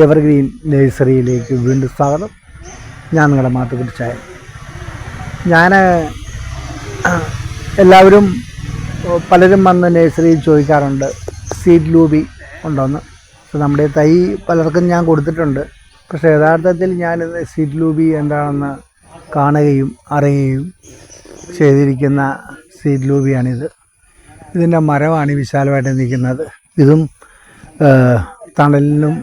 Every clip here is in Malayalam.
എവർഗ്രീൻ നഴ്സറിയിലേക്ക് വീണ്ടും സ്വാഗതം. ഞാൻ നിങ്ങളുടെ മാത്തുക്കുട്ടിച്ചായ ഞാൻ എല്ലാവരും പലരും വന്ന് നഴ്സറിയിൽ ചോദിക്കാറുണ്ട് സീഡ് ലൂബി ഉണ്ടോയെന്ന് പക്ഷെ നമ്മുടെ തൈ പലർക്കും ഞാൻ കൊടുത്തിട്ടുണ്ട്. പക്ഷേ യഥാർത്ഥത്തിൽ ഞാൻ സീഡ് ലൂബി എന്താണെന്ന് കാണുകയും അറിയുകയും ചെയ്തിരിക്കുന്ന സീഡ് ലൂബിയാണിത്. ഇതിന്റെ മരമാണ് വിശാലമായിട്ട് നിൽക്കുന്നത്. ഇതും തണലിനും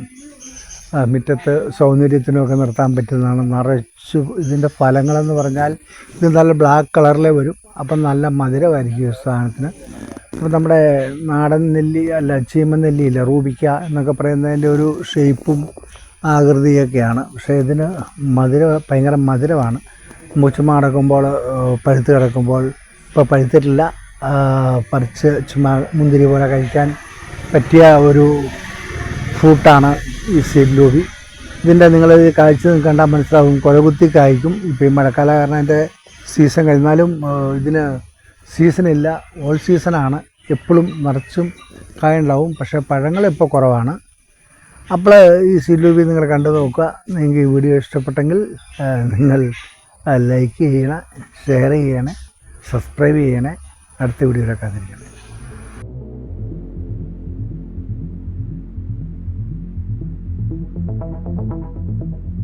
മുറ്റത്ത് സൗന്ദര്യത്തിനൊക്കെ നിർത്താൻ പറ്റുന്നതാണ്. നിറച്ച് ഇതിന്റെ ഫലങ്ങളെന്ന് പറഞ്ഞാൽ ഇത് നല്ല ബ്ലാക്ക് കളറിലേ വരും. അപ്പം നല്ല മധുരമായിരിക്കും ഈ സാധനത്തിന്. അപ്പോൾ നമ്മുടെ നാടൻ നെല്ലി അല്ല ചീമ നെല്ലിയില്ല റൂബിക്ക എന്നൊക്കെ പറയുന്നതിന്റെ ഒരു ഷേപ്പും ആകൃതിയൊക്കെയാണ്. പക്ഷേ ഇതിന് മധുര ഭയങ്കര മധുരമാണ്. ചുമ്മാ കിടക്കുമ്പോൾ പഴുത്ത് കിടക്കുമ്പോൾ ഇപ്പോൾ പഴുത്തിട്ടില്ല. പറിച്ച് ചുമ്മാ മുന്തിരി പോലെ കഴിക്കാൻ പറ്റിയ ഒരു ഫ്രൂട്ടാണ് ഈ സീഡ് ലോബി. ഇതിന്റെ നിങ്ങൾ കാഴ്ച കണ്ടാൽ മനസ്സിലാവും. കുഴകുത്തി കായ്ക്കും ഇപ്പം ഈ മഴക്കാല കാരണം അതിന്റെ സീസൺ കഴിഞ്ഞാലും ഇതിന് സീസണില്ല ഓൾ സീസണാണ് എപ്പോഴും നിറച്ചും കായുണ്ടാവും. പക്ഷേ പഴങ്ങൾ ഇപ്പോൾ കുറവാണ്. അപ്പോൾ ഈ സീഡ് ലോബി നിങ്ങൾ കണ്ടു നോക്കുക. നിങ്ങൾക്ക് ഈ വീഡിയോ ഇഷ്ടപ്പെട്ടെങ്കിൽ നിങ്ങൾ ലൈക്ക് ചെയ്യണേ ഷെയർ ചെയ്യണേ സബ്സ്ക്രൈബ് ചെയ്യണേ. അടുത്ത വീഡിയോയിലൊക്കെ കാത്തിരിക്കണം うん。